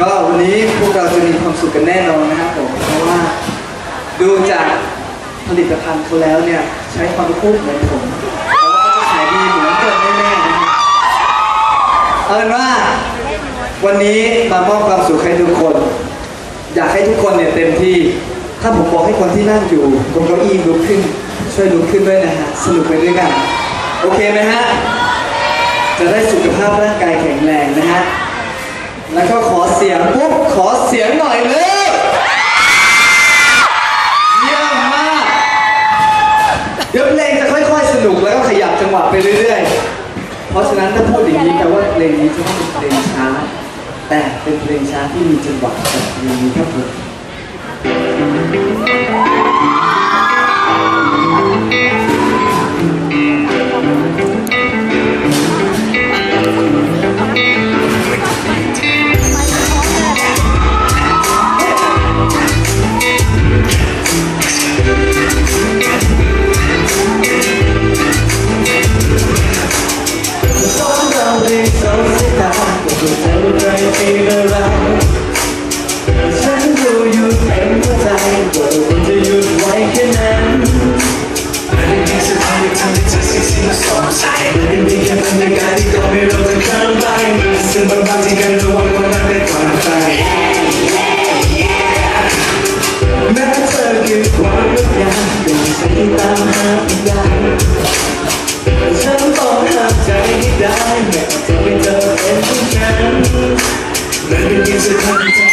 ก็วันนี้พวกเราจะมีความสุขกันแน่นอนนะครับผมเพราะว่าดูจากผลิตภัณฑ์เขาแล้วเนี่ยใช้ความพูดเหมือนผมแต่ว่าเขาจะขายดีเหมือนกินแน่ๆนะครับเอาเป็นว่าวันนี้มามอบความสุขให้ทุกคน อยากให้ทุกคนเนี่ยเต็มที่ ถ้าผมบอกให้คนที่นั่งอยู่บนเก้าอี้ลุกขึ้น ช่วยลุกขึ้นด้วยนะฮะสนุกไปด้วยกัน โอเคไหมฮะจะได้สุขภาพร่างกายแข็งแรงนะฮะ แล้วก็ขอเสียงปุ๊บขอเสียงหน่อยเลยเยี่ยมมาก เดี๋ยวเพลงจะค่อย ๆ สนุกแล้วก็ขยับจังหวะไปเรื่อยๆ เพราะฉะนั้นถ้าพูดอย่างนี้แปลว่าเพลงนี้จะต้องเป็นเพลงช้า แต่เป็นเพลงช้าที่มีจังหวะแบบนี้ครับผมด ฉันต้องหามใจให้ได้แม้จะไม่เจอเป็นผู้นั้นมันเป็นเพีงสักคำ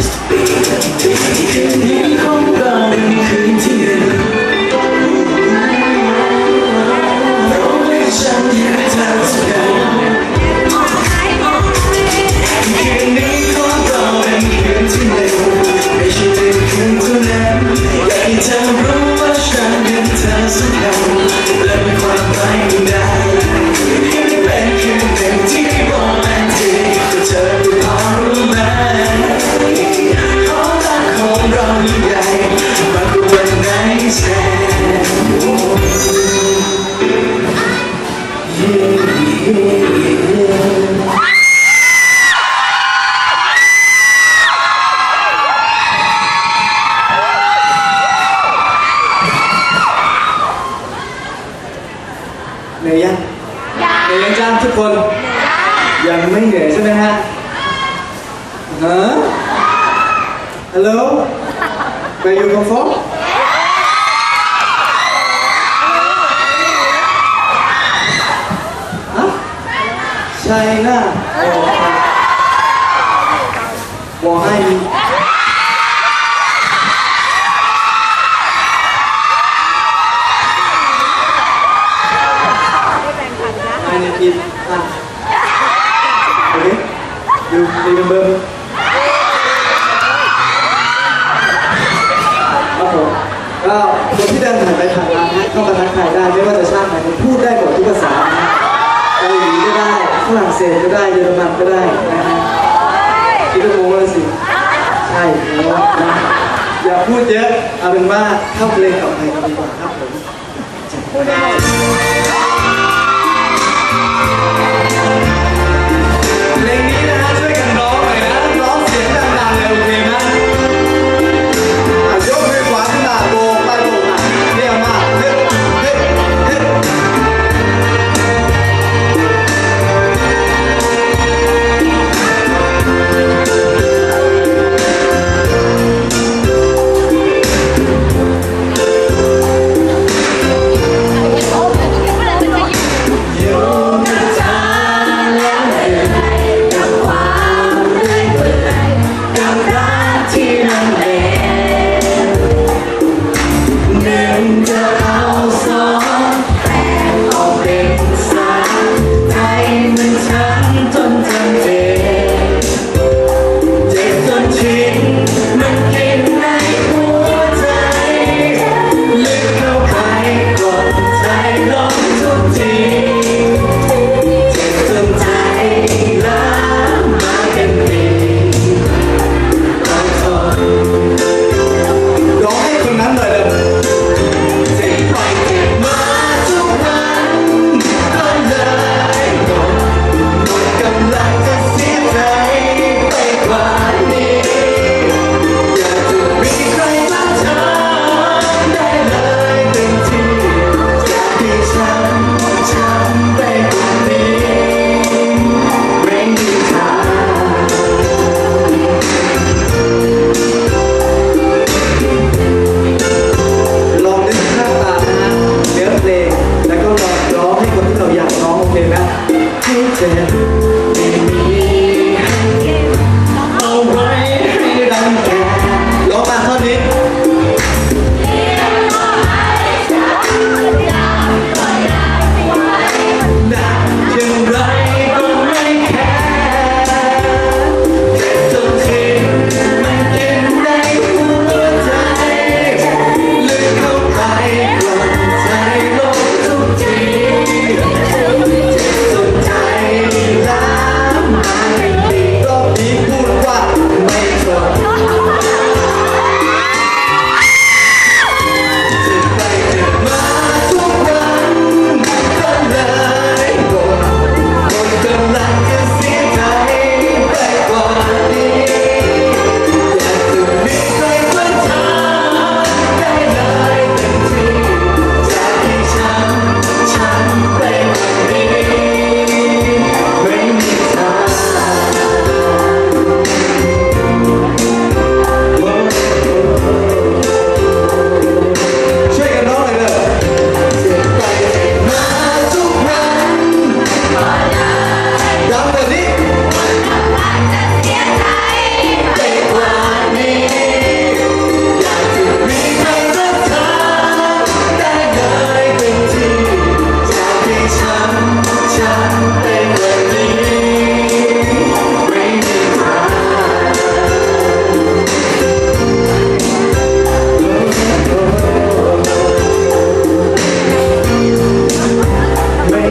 just be. ชันะทบอกให้ให้ในทีมอะดูดูเบิ้ม เศสก็ได้เยอรมันก็ได้นะฮะคิดว่าโมเลยสิใช่แล้นะอย่าพูดเยอะเอาเป็นว่าเข้าเพลงต่อไปกันดีกว่าครับผม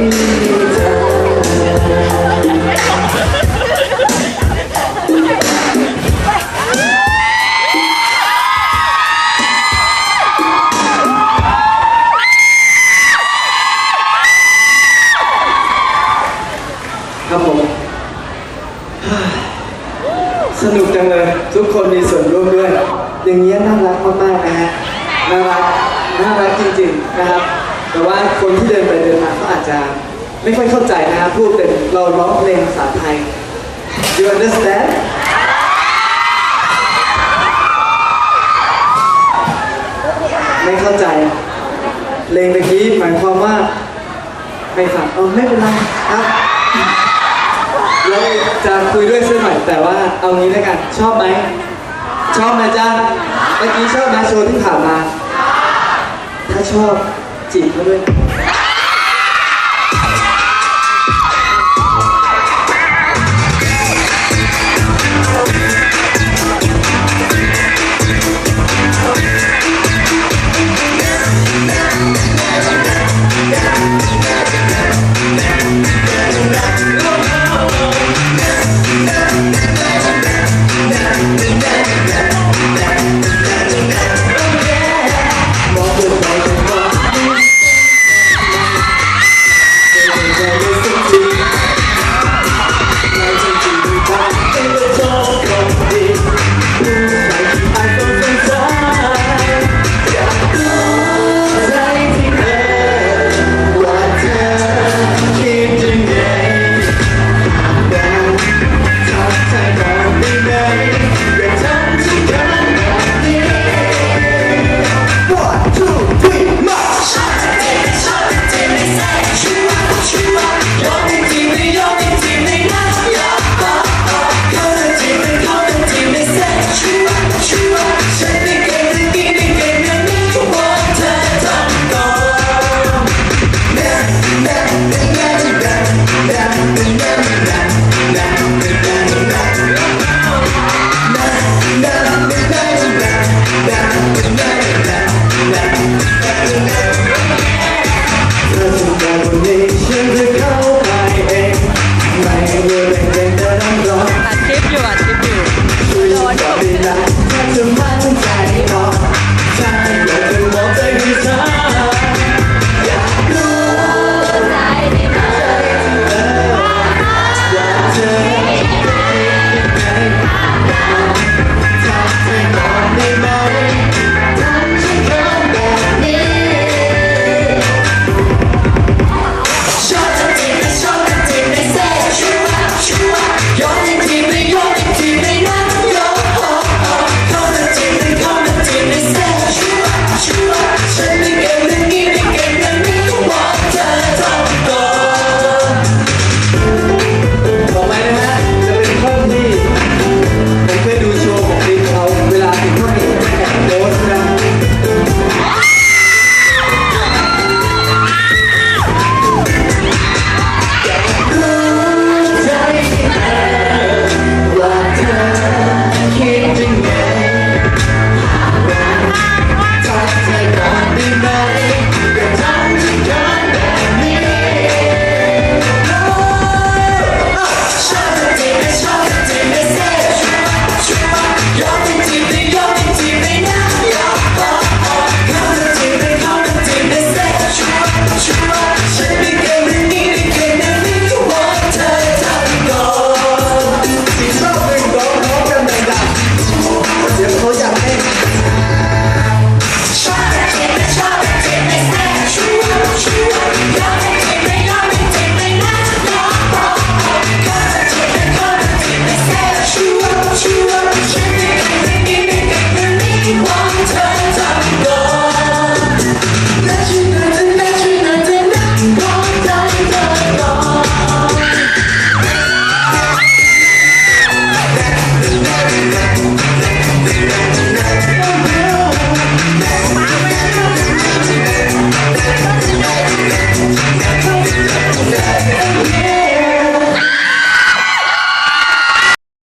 ครับผมสนุกจังเลย ทุกคนมีส่วนร่วมด้วย อย่างเงี้ยน่ารัก ไม่ค่อยเข้าใจนะพูดเป็นเราร้องเพลงภาษาไทย you understand ไม่เข้าใจเพลงเมื่อกี้หมายความว่า ไม่ฟังเออไม่เป็นไรครับเราจะคุยด้วยเส้นใหม่แต่ว่าเอางี้แล้วกัน ชอบไหม ชอบนะจ้าเมื่อกี้ชอบไหมโชว์ที่ผ่านมา ถ้าชอบจีบเขาด้วย